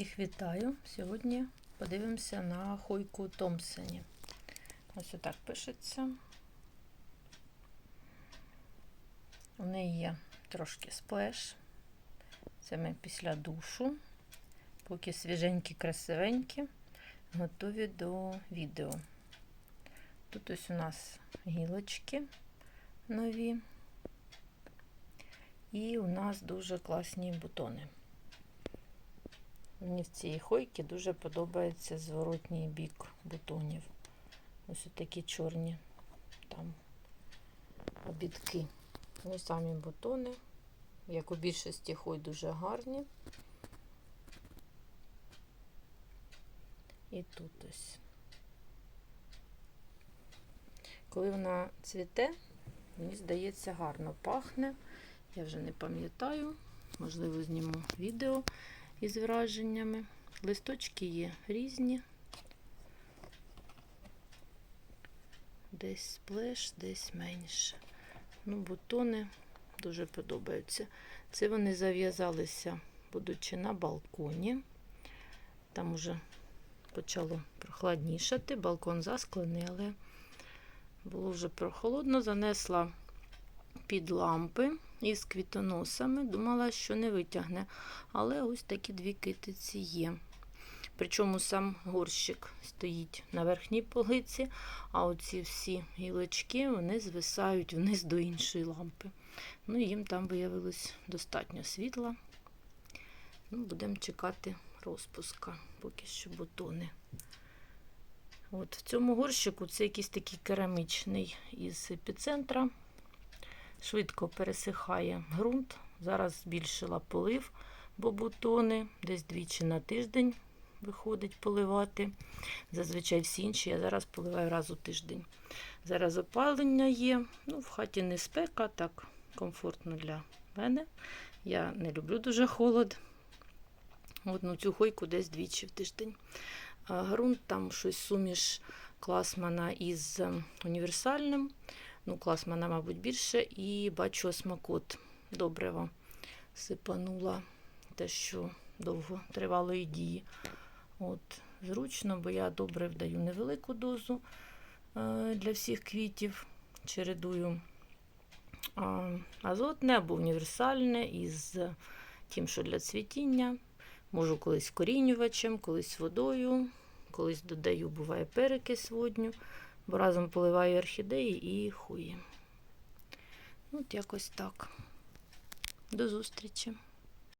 Всіх вітаю. Сьогодні подивимося на хойку Томпсоні. Ось отак пишеться. У неї є трошки сплеш. Це ми після душу. Поки свіженькі, красивенькі, готові до відео. Тут ось у нас гілочки нові. І у нас дуже класні бутони. Мені в цій хойці дуже подобається зворотній бік бутонів. Ось такі чорні там обідки. Ну, самі бутони, як у більшості хой, дуже гарні. І тут ось. Коли вона цвіте, мені здається, гарно пахне. Я вже не пам'ятаю, можливо, зніму відео із враженнями. Листочки є різні. Десь сплеш, десь менше. Ну, бутони дуже подобаються. Це вони зав'язалися, будучи на балконі. Там уже почало прохладнішати, балкон засклений, але було вже прохолодно, занесла під лампи із квітоносами. Думала, що не витягне. Але ось такі дві китиці є. Причому сам горщик стоїть на верхній полиці, а оці всі гілочки вони звисають вниз до іншої лампи. Ну, їм там виявилось достатньо світла. Ну, Будемо чекати розпуска, поки що бутони. От В цьому горщику це якийсь такий керамічний із епіцентра швидко пересихає ґрунт. Зараз збільшила полив, бо бутони десь двічі на тиждень виходить поливати. Зазвичай всі інші я зараз поливаю раз у тиждень. Зараз опалення є. Ну, В хаті не спека, так комфортно для мене. Я не люблю дуже холод. Одну цю хойку десь двічі в тиждень. А ґрунт там щось суміш класмана із універсальним. Ну, клас мене, мабуть, більше. І бачу осмакот добриво сипанула те, що довго тривалої дії. От, Зручно, бо я добре вдаю невелику дозу е, для всіх квітів. Чередую азотне або універсальне із тим, що для цвітіння. Можу колись корінювачем, колись водою, колись додаю, буває перекись водню бо разом поливаю орхідеї і хуї. От якось так. До зустрічі!